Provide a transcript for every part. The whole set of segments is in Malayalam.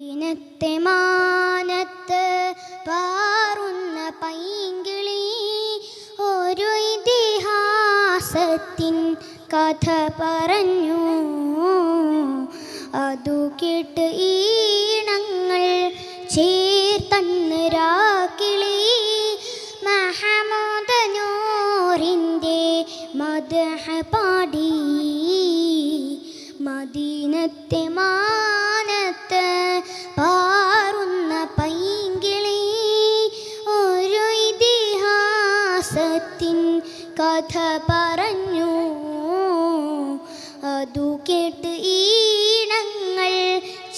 ഇനത്തെ മാനത്ത് പാറുന്ന പൈങ്കിളി ഒരു ഇതിഹാസത്തിൻ കഥ പറഞ്ഞു. അതു കേട്ട് ഈണങ്ങൾ ചേർത്തന്ന് രാക്കിളി മഹമോദനോറിന്റെ മദഹ പാടി. മദീനത്തെ മാനത്ത് ഇതിഹാസത്തിൻ കഥ പറഞ്ഞു. അതു കേട്ട് ഈണങ്ങൾ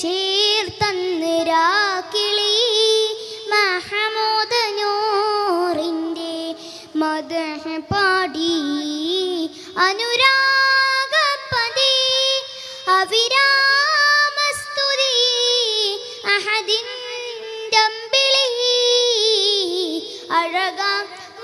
ചേർത്തന്ന് രാക്കിളി. മഹമോദനോറിന്റെ മദഹ പാടി. അനുരാഗപതി അവിരാമസ്തുതി അഹദിൻ അഴക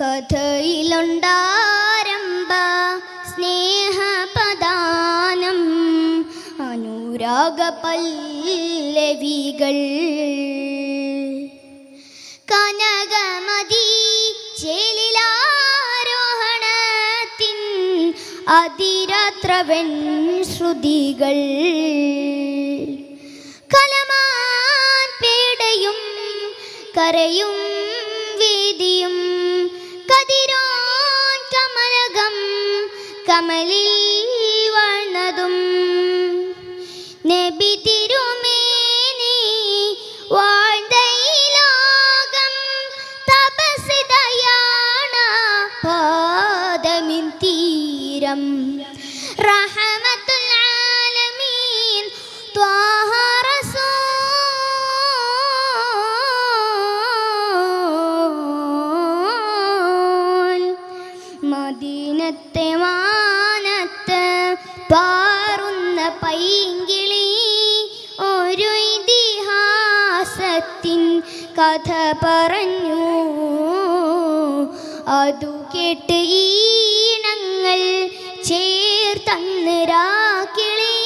കഥയിലുണ്ടാരംഭ സ്നേഹപദാനം അനുരാഗപല്ലവികൾ. കനകമതി ചേലിലാരോഹണത്തിൻ അതിരാത്രവൻ ശ്രുതികൾ. കലമാൻ പേടയും കരയും വേദിയും കമലിൽ വാഴ്ന്നതും നബി തിരുമേനി വാഴ്ന്ന തപസിതയാണ പാദമിൻ തീരം. മദീനത്തെ പൈങ്കിളി ഒരു ഇതിഹാസത്തിൻ കഥ പറഞ്ഞു. അതു കേട്ട് ഈണങ്ങൾ ചേർത്തന്ന് രാക്കിളി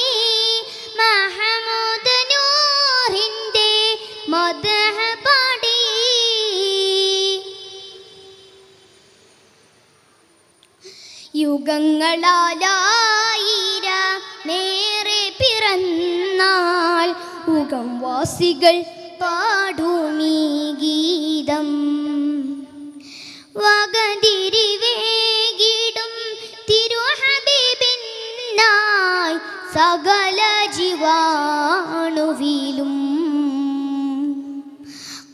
മഹമൂദ് നൂറിന്റെ മദഹ നേരെ ഉഗം വാസികൾ പാടുമീ ഗീതം. വകതിരിവേകിടും തിരുഹബീബിനായി സകല ജീവാണുവിലും.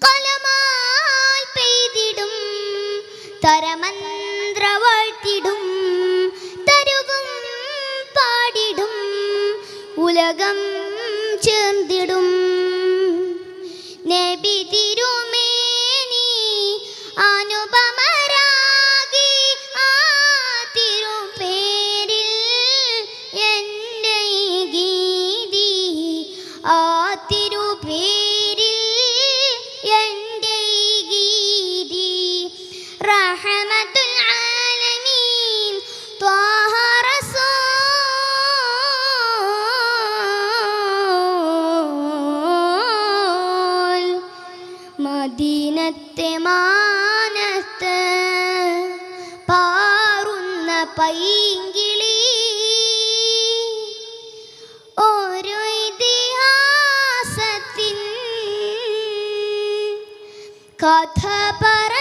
കലമാൽ പെയ്തിടും തരമന്ത്ര ഉലകം ചേർന്നിടും നബി തിരുമേനി പൈങ്കിളി. ഇതിഹാസത്തിൻ കഥ പറ